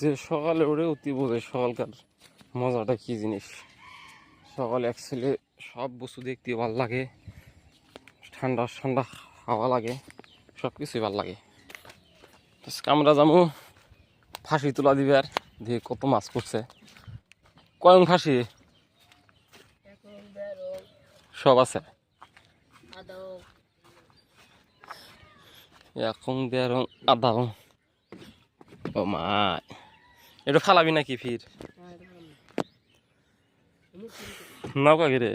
যে সকালে উঠে অতি বোঝে সকালকার মজাটা কি জিনিস। সকালে অ্যাকচুয়ালি সব বস্তু দেখতে ভালো লাগে, ঠান্ডা ঠান্ডা হাওয়া লাগে সব কিছুই ভালো লাগে। আমরা যাব ফাঁসি তোলা দিবে আর, দিয়ে কত মাছ পড়ছে। কয়ং ফাঁসি? সব আছে। এখন দেড় আধা ও মা এটা ফালাবি নাকি ফির? নৌকা গিরে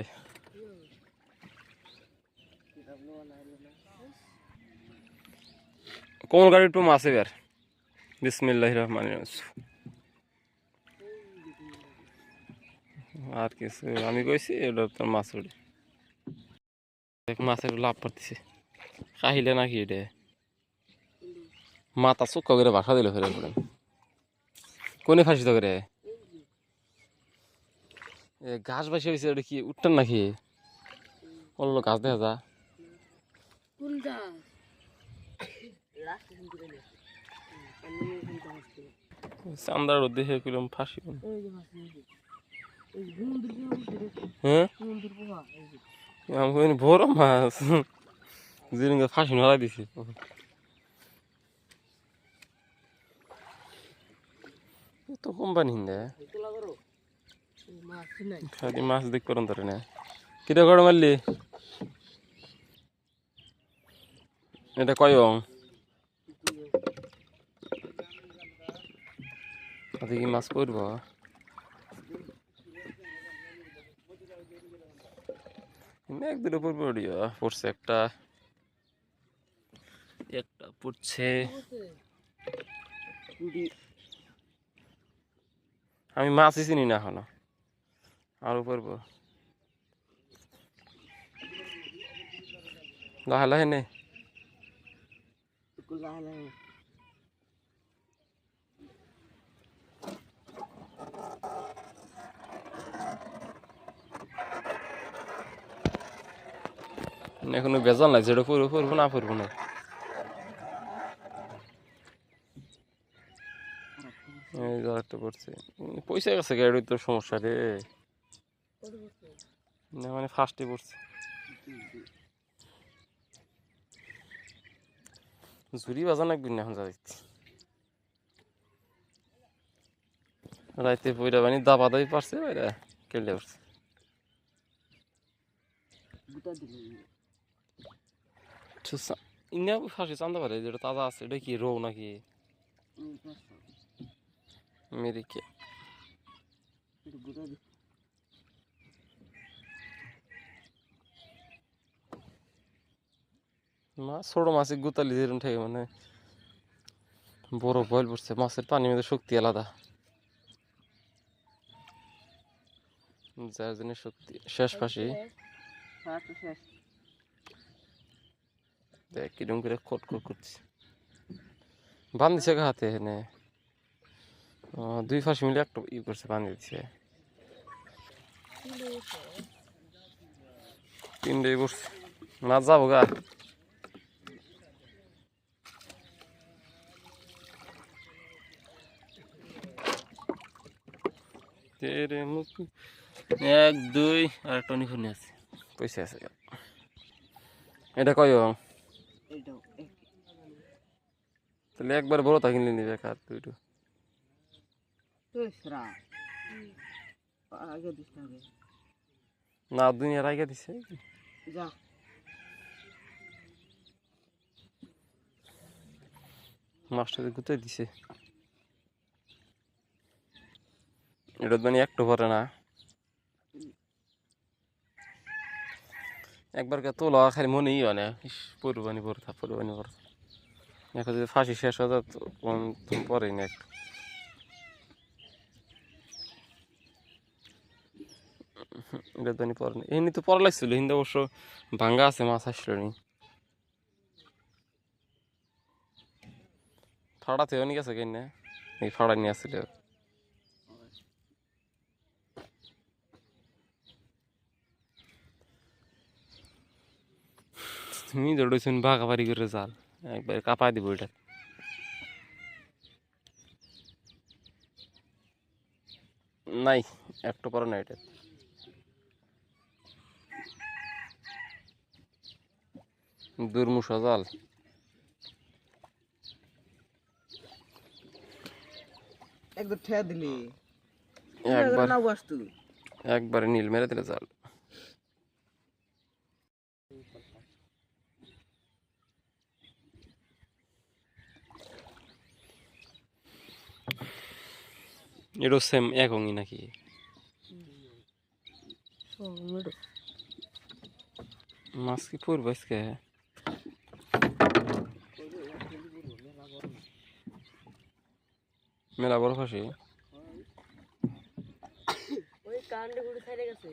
কোন গাড়ি একটু মাছ এবার? বিসমিল্লাহ রহমান আর কিছু আমি কইছি এটা তোর মাছ উঠে মাছের লাভ পড়তেছে কাহিলে নাকি এটা? মাথা চুক্কা করে বাসা দিল ফেরে কোনে ফাঁসি তো করে? এ ঘাস বাসি হয়েছে ওটা কি উঠতেন নাকি? বলল গাছ দেখা যা। চান্দার কিরম ফাঁসি হ্যাঁ? বড় মাছ। জিরিঙ্গা ফাঁসি নড়াই দিছি। তো কোম্পানি হিন্দে খালি মাছ দেখ করুন তোর করে মারলি? এটা কয় আজকে কি মাছ পড়ব? এক দুটো পড়বে পড়ছে একটা। একটা পড়ছে। আমি মাছই চিনি না এখনও। আরও পড়ব লাহে লাহে নে। এখনও বেজাল নাই যেটা পড়ব পড়ব না পড়ব না পড়ছে উম, পয়সা গেছে গাড়ির তো সমস্যা রে। না মানে ফার্স্টে পড়ছে। ঝুরি বাজা নাকবি না এখন যা দেখছি রাইতে পয়রা বানি দাবা দাবি পারছে বাইরা কেলে আচ্ছা ইন্ডিয়া ফাঁসি চান্দা পারে যেটা তাজা আছে এটা কি রৌ নাকি? মেরিকে মাছ ছোট মাছে গুতালি যেরকম থাকে মানে বড় পড়ছে মাছের পানির মধ্যে শক্তি আলাদা। যার জন্য শক্তি শেষ শেষ দেখ কিরম করে করছে। বান দিছে গা হাতে ও, দুই ফাঁসি মিলে একটা ই করছে বান দিচ্ছে। তিনটে পড়ছে মাছ যাব গা। এক দুই আর একটা নিখুনি আছে পয়সা আছে এটা কয়? এক। তাহলে একবার বড় তা কিনলে নিবে কার দুইটো তেসরা আগে দিতে হবে না দুনিয়ার আগে দিছে। যা। মাস্টার গুতে দিছে। এটা মানে একটু পরে না। একবার কে তোলা খালি মনেই হয় না। ইস পড়বানি পড়ে থাক পড়বানি পড়ে এখন যদি ফাঁসি শেষ যায় তুমি পরেই না। একটু তো পরে না এমনি তো পড়া লাগছিল, হিন্দু অবশ্য ভাঙ্গা আছে, মাছ আসলো নি। আছে কেন না? এই ফাড়া নিয়ে আসছিল। তুমি দৌড়েছেন বাঘাবাড়ি করে জাল একবার কাঁপায় দিব এটা। নাই, একটু পরে না এটা। দুর্মুষা জাল। একদম ঠেয়া দিলি। একবার না বসতু একবারে নীল মেরে দিলে জাল। এটা সেম একই নাকি? মাছ কি পড়বে আজকে? মেলা বড় ফাঁসি। ওই কান্ডে গুড়ি খাইলে গেছে।